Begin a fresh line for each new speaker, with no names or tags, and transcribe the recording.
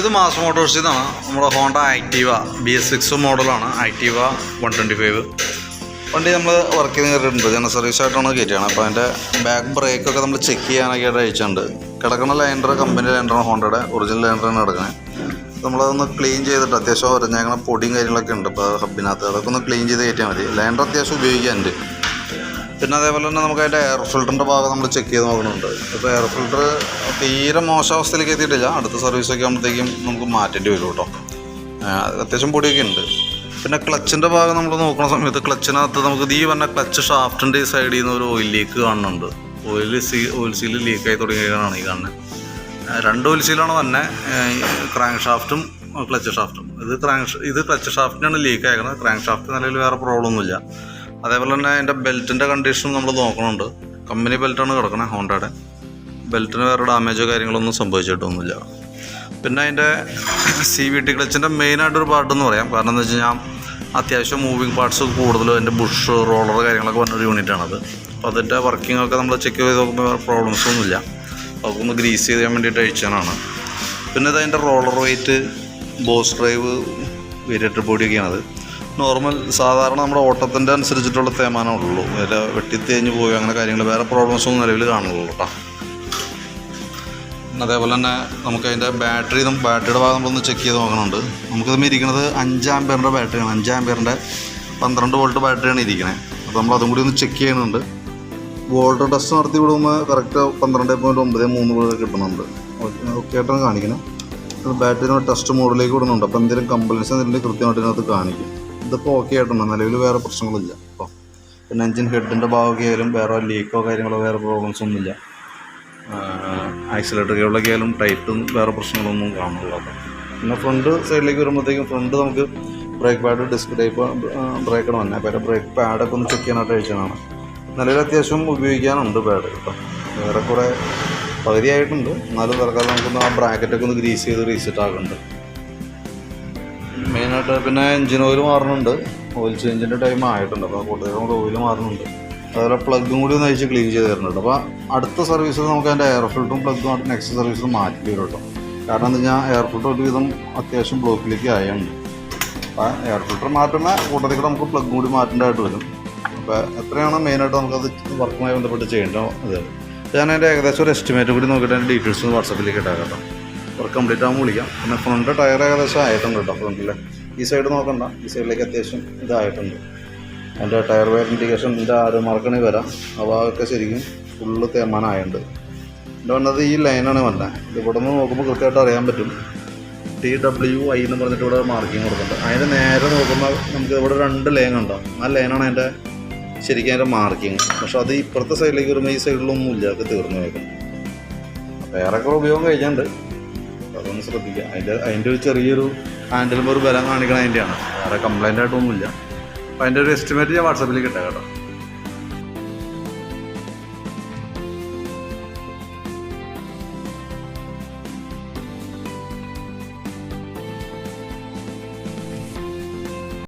ഇത് മാസ് മോട്ടോഴ്സിൽ നിന്നാണ് നമ്മുടെ Honda Activa B S six മോഡലാണ് ആക്റ്റീവ വൺ ട്വന്റി ഫൈവ്. വണ്ടി നമ്മൾ വർക്ക് ചെയ്ത് കയറിയിട്ടുണ്ട്. ജന സർവീസ് ആയിട്ടാണ് കയറ്റിയാണ് അപ്പോൾ അതിന്റെ ബാക്ക് ബ്രേക്കൊക്കെ നമ്മൾ ചെക്ക് ചെയ്യാനൊക്കെ ആയിട്ട് അയച്ചിട്ടുണ്ട്. കിടക്കുന്ന ലൈൻഡർ കമ്പനി ലൈൻഡറാണ് ഹോണ്ടയുടെ. ഒറിജിനൽ ലൈൻഡറാണ് കിടക്കുന്നത് നമ്മളതൊന്ന് ക്ലീൻ ചെയ്തിട്ട് അത്യാവശ്യം ഒരഞ്ഞേക്കണ പൊടിയും കാര്യങ്ങളൊക്കെ ഉണ്ട്. ഇപ്പോൾ ഹബിനകത്ത് അതൊക്കെ ഒന്ന് ക്ലീൻ ചെയ്ത് കയറ്റിയാൽ മതി. ലൈൻഡർ അത്യാവശ്യം ഉപയോഗിക്കാനുണ്ട്. പിന്നെ അതേപോലെ തന്നെ നമുക്ക് അതിന്റെ എയർ ഫിൽറ്ററിന്റെ ഭാഗം നമ്മൾ ചെക്ക് ചെയ്ത് നോക്കുന്നുണ്ട് ഇപ്പോൾ എയർ ഫിൽറ്റർ തീരെ മോശം അവസ്ഥയിലേക്ക് എത്തിയിട്ടില്ല. അടുത്ത സർവീസൊക്കെ ആകുമ്പോഴത്തേക്കും നമുക്ക് മാറ്റേണ്ടി വരും കേട്ടോ. അത്യാവശ്യം പൊടിയൊക്കെ ഉണ്ട്. പിന്നെ ക്ലച്ചിന്റെ ഭാഗം നമ്മൾ നോക്കുന്ന സമയത്ത് ക്ലച്ചിനകത്ത് നമുക്ക് ഈ പറഞ്ഞ ക്ലച്ച് ഷാഫ്റ്റിന്റെ ഈ സൈഡിൽ നിന്ന് ഒരു ഓയിൽ ലീക്ക് കാണുന്നുണ്ട്. ഓയിൽ സീ ഓയിൽ സീൽ ലീക്കായി തുടങ്ങിയാണ് ഈ കാണുന്നത് രണ്ട് ഓയിൽ സീലാണ് തന്നെ ക്രാങ്ക് ഷാഫ്റ്റും ക്ലച്ച് ഷാഫ്റ്റും ഇത് ക്രാങ്ക് ഇത് ക്ലച്ച് ഷാഫ്റ്റിനാണ് ലീക്ക് ആക്കുന്നത് ക്രാങ്ക് ഷാഫ്റ്റ് നിലവിൽ വേറെ പ്രോബ്ലം ഒന്നുമില്ല. അതേപോലെ തന്നെ അതിന്റെ ബെൽറ്റിന്റെ കണ്ടീഷനും നമ്മൾ നോക്കണുണ്ട്. കമ്പനി ബെൽറ്റാണ് കിടക്കുന്നത് ഹോണ്ടയുടെ. ബെൽറ്റിന് വേറെ ഡാമേജോ കാര്യങ്ങളൊന്നും സംഭവിച്ചിട്ടൊന്നുമില്ല. പിന്നെ അതിന്റെ സി വി ടി ക്ലച്ചിന്റെ മെയിനായിട്ടൊരു പാർട്ട് എന്ന് പറയാം. കാരണം എന്താ വെച്ച് കഴിഞ്ഞാൽ അത്യാവശ്യം മൂവിങ് പാർട്സ് കൂടുതലും അതിന്റെ ബുഷ് റോളർ കാര്യങ്ങളൊക്കെ പറഞ്ഞൊരു യൂണിറ്റാണത് അപ്പോൾ അതിന്റെ വർക്കിംഗ് ഒക്കെ നമ്മൾ ചെക്ക് ചെയ്ത് നോക്കുമ്പോൾ പ്രോബ്ലംസ് ഒന്നുമില്ല. അതൊക്കെ ഒന്ന് ഗ്രീസ് ചെയ്യാൻ വേണ്ടിയിട്ട് അയച്ചതാണ് പിന്നെ ഇത് അതിന്റെ roller weight boss drive variator ബോഡിയൊക്കെയാണത് normal സാധാരണ നമ്മുടെ ഓട്ടത്തിന്റെ അനുസരിച്ചിട്ടുള്ള തേമാനമുള്ളൂ വില വെട്ടിത്തേഞ്ഞ് പോയി അങ്ങനെ കാര്യങ്ങൾ വേറെ പ്രോബ്ലംസ് ഒന്നും നിലവിൽ കാണുള്ളൂ കേട്ടോ. അതേപോലെ തന്നെ നമുക്ക് അതിന്റെ ബാറ്ററി ബാറ്ററിയുടെ ഭാഗം നമ്മളൊന്ന് ചെക്ക് ചെയ്ത് നോക്കണുണ്ട്. നമുക്കിതുമ്പോൾ ഇരിക്കുന്നത് അഞ്ച് ആംബിയറിന്റെ ബാറ്ററിയാണ് അഞ്ച് ആംബിയറിന്റെ പന്ത്രണ്ട് വോൾട്ട് ബാറ്ററിയാണ് ഇരിക്കുന്നത് അപ്പോൾ നമ്മൾ അതും കൂടി ഒന്ന് ചെക്ക് ചെയ്യുന്നുണ്ട്. വോൾട്ട് ടെസ്റ്റ് നടത്തി വിടുമ്പോൾ കറക്റ്റ് പന്ത്രണ്ട് പോയിന്റ് ഒമ്പത് മൂന്ന് വോൾട്ട് കിട്ടുന്നുണ്ട്. ഓക്കെ ആയിട്ടാണ് കാണിക്കുന്നത് ബാറ്ററി ടെസ്റ്റ് മോഡിലേക്ക് വിടുന്നുണ്ട്. അപ്പോൾ എന്തെങ്കിലും കംപ്ലൈൻസ് എന്തെങ്കിലും കൃത്യമായിട്ട് ഇതിനകത്ത് കാണിക്കും. ഇതിപ്പോൾ ഓക്കെ ആയിട്ടുണ്ട് നിലവിൽ വേറെ പ്രശ്നങ്ങളില്ല. അപ്പോൾ പിന്നെ എഞ്ചിൻ ഹെഡിന്റെ ഭാഗമൊക്കെ ആയാലും വേറെ ലീക്കോ കാര്യങ്ങളോ വേറെ പ്രോബ്ലംസ് ഒന്നുമില്ല. ആക്സിലേറ്റർ കേബിളൊക്കെ ആയാലും ടൈറ്റും വേറെ പ്രശ്നങ്ങളൊന്നും കാണുന്നില്ല. പിന്നെ ഫ്രണ്ട് സൈഡിലേക്ക് വരുമ്പോഴത്തേക്കും ഫ്രണ്ട് നമുക്ക് ബ്രേക്ക് പാഡ് ഡിസ്ക് ടൈപ്പ് ബ്രേക്കാണ് വന്നത് അപ്പോൾ ബ്രേക്ക് പാഡൊക്കെ ഒന്ന് ചെക്ക് ചെയ്യാനായിട്ട് അയച്ചതാണ്. നിലവിൽ അത്യാവശ്യം ഉപയോഗിക്കാനുണ്ട് പാഡ് കേട്ടോ വേറെ കുറേ പകുതിയായിട്ടുണ്ട്. എന്നാലും തൽക്കാലം നമുക്കൊന്ന് ആ ബ്രാക്കറ്റൊക്കെ ഒന്ന് ഗ്രീസ് ചെയ്ത് റീസെറ്റ് ആക്കുന്നുണ്ട് മെയിനായിട്ട് പിന്നെ എഞ്ചിൻ ഓയിൽ മാറുന്നുണ്ട് ഓയിൽ ചേഞ്ചിന്റെ ടൈം ആയിട്ടുണ്ട്. അപ്പോൾ കൂടുതലും കൂടെ ഓയിൽ മാറുന്നുണ്ട് അതുപോലെ പ്ലഗും കൂടി ഒന്ന് അയച്ച് ക്ലീൻ ചെയ്ത് തരുന്നുണ്ട്. അപ്പോൾ അടുത്ത സർവീസിൽ നമുക്ക് അതിന്റെ എയർ ഫിൽറ്ററും പ്ലഗും ആയിട്ട് നെക്സ്റ്റ് സർവീസിൽ മാറ്റി വരും കേട്ടോ കാരണം എന്താ വെച്ചാൽ എയർ ഫിൽട്ടർ ഒരുവിധം അത്യാവശ്യം ബ്ലോക്കിലേക്ക് ആയുണ്ട് അപ്പോൾ എയർ ഫിൽട്ടർ മാറ്റുന്ന കൂട്ടത്തിൽ കൂടെ നമുക്ക് പ്ലഗും കൂടി മാറ്റേണ്ടതായിട്ട് വരും. അപ്പോൾ എത്രയാണ് മെയിനായിട്ട് നമുക്കത് വർക്കുമായി ബന്ധപ്പെട്ട് ചെയ്യേണ്ടത് അത് ഞാൻ അതിന്റെ ഏകദേശം ഒരു എസ്റ്റിമേറ്റ് കൂടി നോക്കിയിട്ട് അതിന്റെ ഡീറ്റെയിൽസ് വാട്സപ്പിലേക്ക് ഇട്ടാൽ കേട്ടോ വർക്ക് കംപ്ലീറ്റ് ആകുമ്പോൾ വിളിക്കാം. പിന്നെ ഫ്രണ്ട് ടയർ ഏകദേശം ആയിട്ടുണ്ട് കേട്ടോ ഫ്രണ്ടിൽ ഈ സൈഡ് നോക്കണ്ട. ഈ സൈഡിലേക്ക് അത്യാവശ്യം ഇതായിട്ടുണ്ട്. അതിന്റെ ടയർ വയർ ഇൻഡിക്കേഷൻ ആ ആറ് മറക്കണി വരാം. ആ ഭാഗമൊക്കെ ശരിക്കും ഫുള്ള് തേമാനായുണ്ട് എന്റെ വന്നത് ഈ ലൈനാണ് വന്നത് ഇവിടെ നിന്ന് നോക്കുമ്പോൾ കൃത്യമായിട്ട് അറിയാൻ പറ്റും. ടി ഡബ്ല്യു ഐ എന്ന് പറഞ്ഞിട്ട് ഇവിടെ മാർക്കിങ് കൊടുക്കുന്നുണ്ട് അതിന്റെ നേരെ നോക്കുമ്പോൾ നമുക്ക് ഇവിടെ രണ്ട് ലൈൻ ഉണ്ടാവും ആ ലൈനാണ് അതിന്റെ ശരിക്കും അതിന്റെ മാർക്കിങ് പക്ഷെ അത് ഇപ്പുറത്തെ സൈഡിലേക്ക് വരുമ്പോൾ ഈ സൈഡിലൊന്നും ഇല്ല അത് തീർന്നു വേറെ ഏറെക്കുറെ ഉപയോഗം കഴിഞ്ഞിട്ടുണ്ട് അതൊന്ന് ശ്രദ്ധിക്കുക. അതിന്റെ അതിന്റെ ഒരു ചെറിയൊരു ഹാൻഡിൽ ഒരു ബലം കാണിക്കണം അതിന്റെയാണ് വേറെ കംപ്ലൈന്റ് ആയിട്ടൊന്നുമില്ല. അപ്പോൾ അതിന്റെ ഒരു എസ്റ്റിമേറ്റ് ഞാൻ വാട്സാപ്പിലേക്ക് ഇട്ടേ കേട്ടോ.